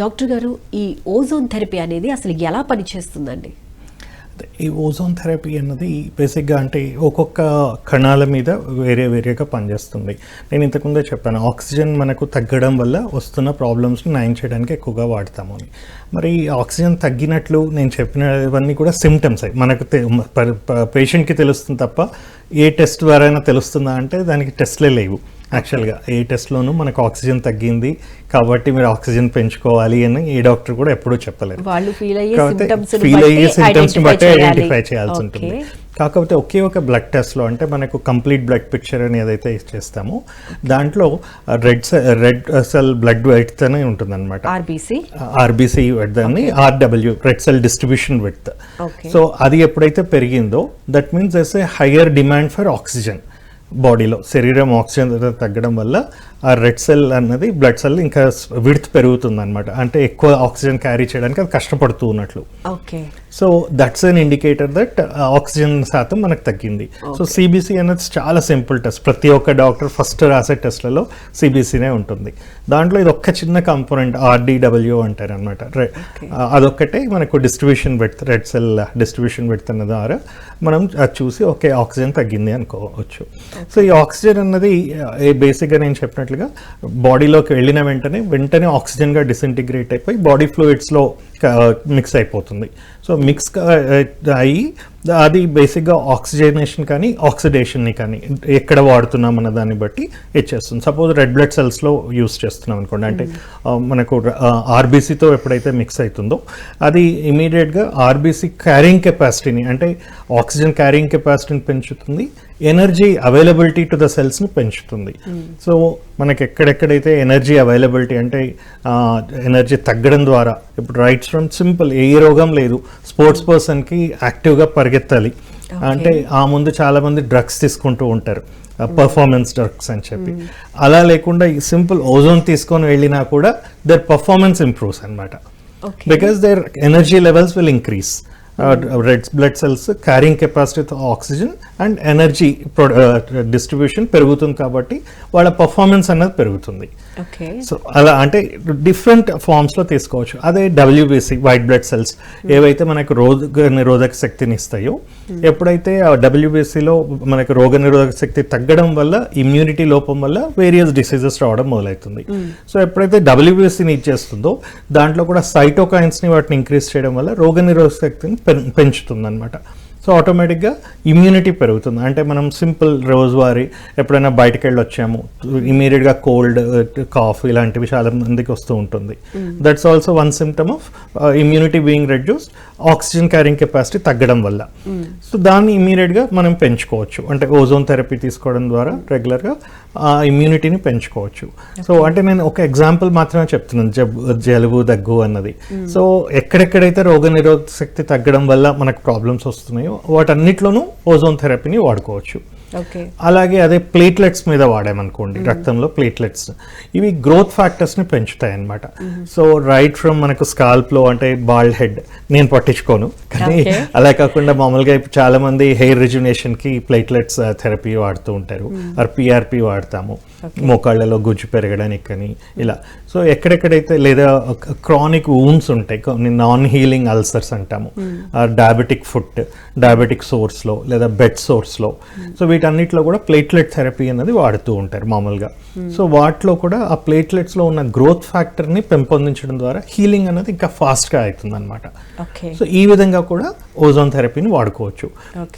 Doctor గారు ఈ ozone therapy అనేది అసలు ఎలా పనిచేస్తుందండి? ఈ ఓజోన్ థెరపీ అన్నది బేసిక్గా అంటే ఒక్కొక్క కణాల మీద వేరే వేరేగా పనిచేస్తుంది. నేను ఇంతకుముందే చెప్పాను ఆక్సిజన్ మనకు తగ్గడం వల్ల వస్తున్న ప్రాబ్లమ్స్ని నయం చేయడానికి ఎక్కువగా వాడతాము అని. మరి ఈ ఆక్సిజన్ తగ్గినట్లు నేను చెప్పినవన్నీ కూడా సిమ్టమ్స్ మనకు పేషెంట్కి తెలుస్తుంది తప్ప ఏ టెస్ట్ ద్వారా అయినా తెలుస్తుందా అంటే దానికి టెస్ట్లే లేవు. యాక్చువల్గా ఏ టెస్ట్లోనూ మనకు ఆక్సిజన్ తగ్గింది. కాబట్టి మీరు ఆక్సిజన్ పెంచుకోవాలి అని ఏ డాక్టర్ కూడా ఎప్పుడూ చెప్పలేరు వాళ్ళు ఫీల్ అయ్యే ఫీల్ అయ్యే బట్టి. ఐడెంటిఫై చేయాల్సి ఉంటుంది. కాకపోతే ఒకే ఒక బ్లడ్ టెస్ట్లో అంటే మనకు కంప్లీట్ బ్లడ్ పిక్చర్ అని ఏదైతే చేస్తామో దాంట్లో red red cell blood white అనే ఉంటుంది అనమాట ఆర్బీసీ ఆర్బీసీ దాన్ని RW red cell distribution Okay. So అది ఎప్పుడైతే పెరిగిందో that means is a higher demand for oxygen బాడీలో శరీరం ఆక్సిజన్ తగ్గడం వల్ల ఆ రెడ్ సెల్ అన్నది బ్లడ్ సెల్ ఇంకా విడ్త్ పెరుగుతుంది అనమాట అంటే ఎక్కువ ఆక్సిజన్ క్యారీ చేయడానికి అది కష్టపడుతూ ఉన్నట్లు. Okay. So that's an indicator that oxygen శాతం మనకు తగ్గింది. సో సిబిసి అనేది చాలా సింపుల్ టెస్ట్. ప్రతి ఒక్క డాక్టర్ ఫస్ట్ రాసే టెస్ట్లలో సిబిసినే ఉంటుంది. దాంట్లో ఇది ఒక్క చిన్న కాంపోనెంట్ ఆర్డీడబ్ల్యూ అంటారు అనమాట అదొక్కటే మనకు డిస్ట్రిబ్యూషన్ పెడత రెడ్ సెల్ డిస్ట్రిబ్యూషన్ పెడుతున్న ద్వారా మనం అది చూసి ఓకే ఆక్సిజన్ తగ్గింది అనుకోవచ్చు. సో ఈ ఆక్సిజన్ అన్నది బేసిక్గా నేను చెప్పినట్లుగా బాడీలోకి వెళ్ళిన వెంటనే వెంటనే ఆక్సిజన్గా డిసింటిగ్రేట్ అయిపోయి బాడీ ఫ్లూయిడ్స్లో మిక్స్ అయిపోతుంది. సో మిక్స్ అయ్యి అది బేసిక్గా ఆక్సిజనేషన్ కానీ ఆక్సిడేషన్ని కానీ ఎక్కడ వాడుతున్నాం అన్న దాన్ని బట్టి ఇచ్చేస్తుంది. సపోజ్ రెడ్ బ్లడ్ సెల్స్లో యూస్ చేస్తున్నాం అనుకోండి. అంటే ఆ, మనకు ఆర్బీసీతో ఎప్పుడైతే మిక్స్ అవుతుందో అది ఇమీడియట్గా ఆర్బీసీ క్యారింగ్ కెపాసిటీని అంటే ఆక్సిజన్ క్యారింగ్ కెపాసిటీని పెంచుతుంది. ఎనర్జీ అవైలబిలిటీ టు ద సెల్స్ని పెంచుతుంది. సో మనకి ఎక్కడెక్కడైతే ఎనర్జీ అవైలబిలిటీ అంటే ఎనర్జీ తగ్గడం ద్వారా ఇప్పుడు రైట్స్ ఫ్రమ్ సింపుల్ ఏ రోగం లేదు. స్పోర్ట్స్ పర్సన్కి యాక్టివ్గా పరిగెత్తాలి. అంటే ఆ ముందు చాలా మంది డ్రగ్స్ తీసుకుంటూ ఉంటారు. పర్ఫార్మెన్స్ డ్రగ్స్ అని చెప్పి. అలా లేకుండా సింపుల్ ఓజోన్ తీసుకొని వెళ్ళినా కూడా దర్ పర్ఫార్మెన్స్ ఇంప్రూవ్స్ అనమాట because their energy levels will increase red blood cells carrying capacity oxygen and energy distribution పెరుగుతుంది కాబట్టి వాళ్ళ పర్ఫార్మెన్స్ అనేది పెరుగుతుంది. ఓకే. సో అలా అంటే డిఫరెంట్ ఫార్మ్స్లో తీసుకోవచ్చు. అదే డబ్ల్యూబీసీ వైట్ బ్లడ్ సెల్స్ ఏవైతే మనకు రోగ నిరోధక శక్తిని ఇస్తాయో ఎప్పుడైతే ఆ డబ్ల్యూబీసీలో మనకు రోగ నిరోధక శక్తి తగ్గడం వల్ల ఇమ్యూనిటీ లోపం వల్ల వేరియస్ డిసీజెస్ రావడం మొదలవుతుంది. సో ఎప్పుడైతే డబ్ల్యూబీసీని ఇచ్చేస్తుందో దాంట్లో కూడా సైటోకైన్స్ని వాటిని ఇంక్రీజ్ చేయడం వల్ల రోగ నిరోధక శక్తిని పెంచుతుంది అనమాట సో ఆటోమేటిక్గా ఇమ్యూనిటీ పెరుగుతుంది. అంటే మనం సింపుల్ రోజువారీ ఎప్పుడైనా బయటకు వెళ్ళి వచ్చాము ఇమీడియట్గా కోల్డ్ కాఫ్ ఇలాంటివి చాలా మందికి వస్తూ ఉంటుంది. That's also one symptom of immunity being reduced oxygen carrying capacity తగ్గడం వల్ల. సో దాన్ని ఇమీడియట్గా మనం పెంచుకోవచ్చు. అంటే ఓజోన్ థెరపీ తీసుకోవడం ద్వారా రెగ్యులర్గా ఆ ఇమ్యూనిటీని పెంచుకోవచ్చు. సో అంటే నేను ఒక ఎగ్జాంపుల్ మాత్రమే చెప్తున్నాను జబ్ జలుబు దగ్గు అన్నది. సో ఎక్కడెక్కడైతే రోగ నిరోధక శక్తి తగ్గడం వల్ల మనకు ప్రాబ్లమ్స్ వస్తున్నాయో వాటన్నిటిలోనూ ఓజోన్ థెరపీని వాడుకోవచ్చు. అలాగే అదే ప్లేట్లెట్స్ మీద వాడామనుకోండి రక్తంలో ప్లేట్లెట్స్. ఇవి గ్రోత్ ఫ్యాక్టర్స్ని పెంచుతాయి అన్నమాట సో రైట్ ఫ్రమ్ మనకు స్కాల్ప్లో అంటే బాల్డ్ హెడ్ నేను పట్టించుకోను. కానీ. అలా కాకుండా మామూలుగా ఇప్పుడు చాలా మంది హెయిర్ రిజునేషన్కి ప్లేట్లెట్స్ థెరపీ వాడుతూ ఉంటారు. ఆర్ పిఆర్పి వాడతాము. మోకాళ్ళలో గుజ్జు పెరగడానికి కానీ ఇలా. సో ఎక్కడెక్కడైతే లేదా క్రానిక్ వూన్స్ ఉంటాయి కొన్ని నాన్ హీలింగ్ అల్సర్స్ అంటాము. డయాబెటిక్ ఫుట్ డయాబెటిక్ సోర్స్లో లేదా బెడ్ సోర్స్లో. సో వీటన్నిటిలో కూడా ప్లేట్లెట్ థెరపీ అనేది వాడుతూ ఉంటారు మామూలుగా. సో వాటిలో కూడా ఆ ప్లేట్లెట్స్లో ఉన్న గ్రోత్ ఫ్యాక్టర్ని పెంపొందించడం ద్వారా హీలింగ్ అనేది ఇంకా ఫాస్ట్గా అవుతుంది అనమాట సో ఈ విధంగా కూడా ఓజోన్ థెరపీని వాడుకోవచ్చు.